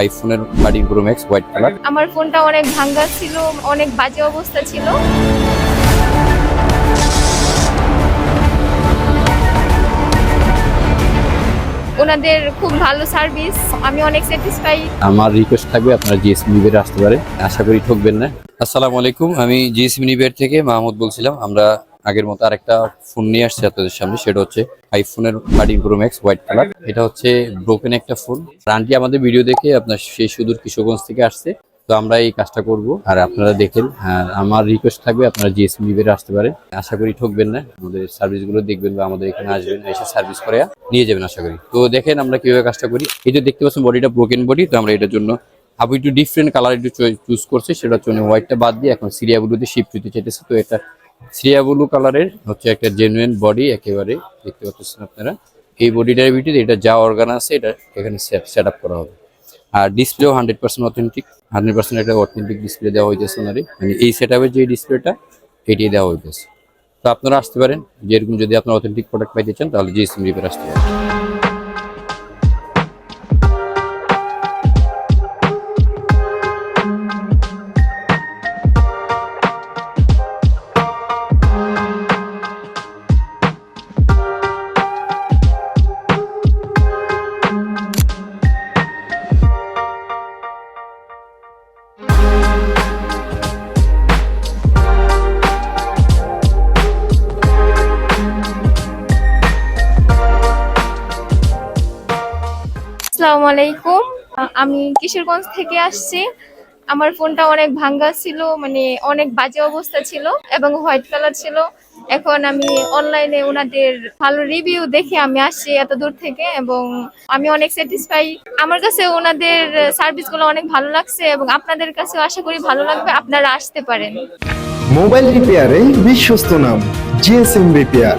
আইফোনের thirteen pro max white colour আমার ফোনটা অনেক ভাঙ্গা ছিল অনেক বাজে অবস্থা ছিল। ওনাদের খুব ভালো সার্ভিস আমি অনেক স্যাটিসফাই আমার রিকোয়েস্ট থাকবে আপনারা জিএসএম নিবের আসতে পারেন। আশা করি ঠকবেন না। আসসালামু আলাইকুম আমি জিএসএম নিবের থেকে মাহমুদ বলছিলাম। আমরা আগের মতো আরেকটা ফোন নিয়ে আসছে আপনাদের সামনে, সেটা হচ্ছে আইফোনের thirteen pro max white colour এটা হচ্ছে ব্রোকেন একটা ফোন আন্টি আমাদের ভিডিও দেখে আপনার সেই সুদূর কিশোরগঞ্জ থেকে আসছে। তো আমরা এই কাজটা করব। আর আপনারা দেখেন আর আমার রিকোয়েস্ট থাকবে আপনারা জিএসএম নিবের আসতে পারেন। আশা করি ঠকবেন না। আমাদের সার্ভিসগুলো দেখবেন বা আমাদের এখানে আসবেন, এসে সার্ভিস করে নিয়ে যাবেন, আশা করি। তো দেখেন আমরা কীভাবে কাজটা করি। এই যে দেখতে পাচ্ছেন বডিটা ব্রোকেন বডি তো আমরা এটার জন্য আবু একটু ডিফারেন্ট কালার একটু চুজ করছে। সেটা হচ্ছে হোয়াইটটা বাদ দিয়ে এখন সিরিয়া শিফট হতে চাইতেছে। তো এটা সিরিয়া ব্লু কালারের হচ্ছে একটা জেনুইন বডি একেবারে দেখতে পাচ্ছেন আপনারা। এই বডি ভিতরে এটা যা অর্গান আছে, এটা এখানে সেট আপ করা হবে। আর ডিসপ্লেও hundred percent authentic hundred percent একটা অথেন্টিক ডিসপ্লে দেওয়া হইতেছে ওনারই মানে এই সেট আপের যে ডিসপ্লেটা এটি দেওয়া হইতেছে। তো আপনারা আসতে পারেন। যেরকম যদি আপনারা অথেন্টিক প্রোডাক্ট পাইতে চান, তাহলে জিএসএম রিপের আসতে পারেন। আসসালামু আলাইকুম। আমি কিশোরগঞ্জ থেকে আসছি। আমার ফোনটা অনেক ভাঙ্গা ছিল মানে অনেক বাজে অবস্থা ছিল এবং হোয়াইট কালার ছিল। এখন আমি অনলাইনে ওনাদের ভালো রিভিউ দেখে আমি আসছি এত দূর থেকে এবং আমি অনেক স্যাটিসফাই আমার কাছে ওনাদের সার্ভিসগুলো অনেক ভালো লাগছে এবং আপনাদের কাছেও আশা করি ভালো লাগবে, আপনারা আসতে পারেন। মোবাইল রিপেয়ারে বিশ্বস্ত নাম, জিএসএম রিপেয়ার।